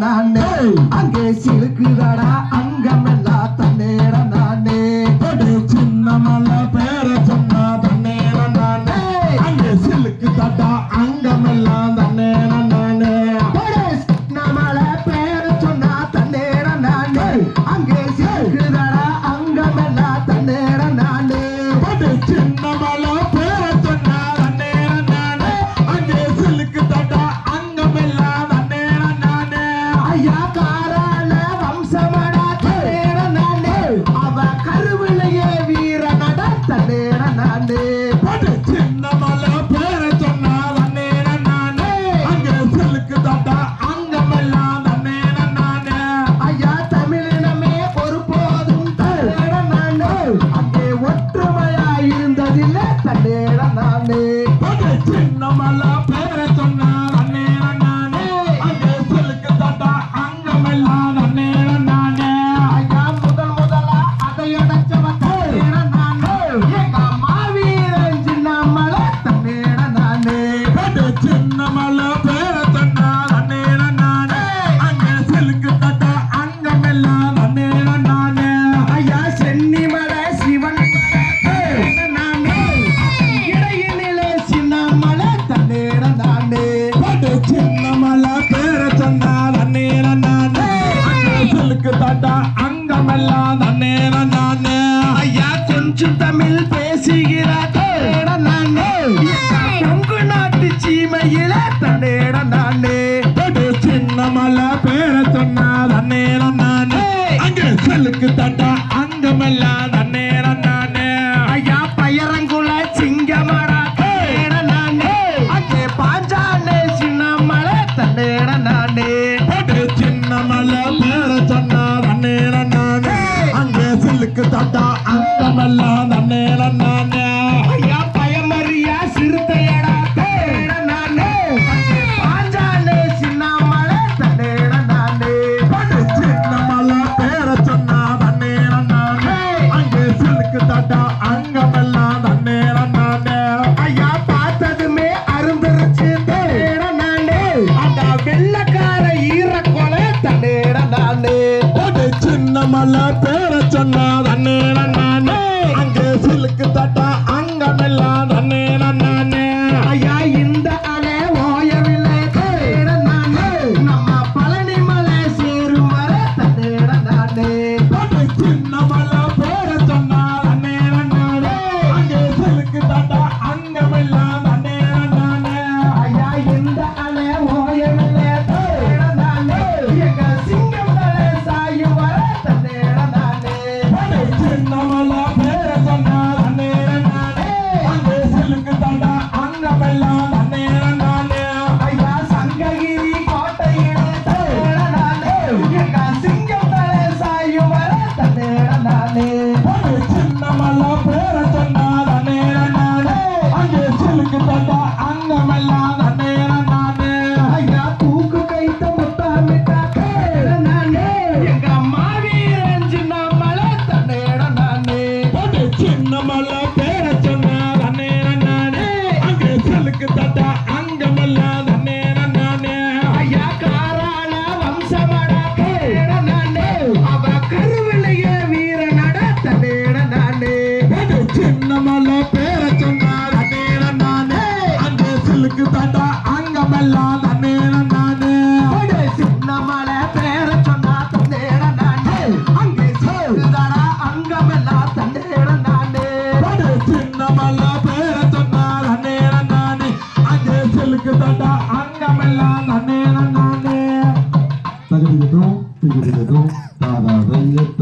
நானே. அங்கே சிலுக்குதாடா அங்கமெல்லாம் தன்னேற நானே. சின்னமல்ல like that. பேசுகிறார் தன்னேட நானே. கொங்கு நாட்டு சீமையில தன்னேட நானே. சின்ன மலை பேர சொன்னா தன்னேட நானே. அங்கே செல்லுக்கு தட்டா அங்கமெல்லாம் தன்னேட நானே. ஐயா பயரங்குல சிங்கமடா தேட நானே. அங்கே பாஞ்சானே சின்ன மலை தன்னேட நானே. சின்ன மலை பேர சொன்னா தன்னேட நானே. அங்கே செல்லுக்கு தட்டா அங்கமெல்லாம் சொன்னது அண்ணன் அண்ணன் கடலுக்கு தாண்டா அங்கமெல்லாம் நன்னே நன்னானே தகுதிதும் திகுதிதும் தாதா வெள்ளத்த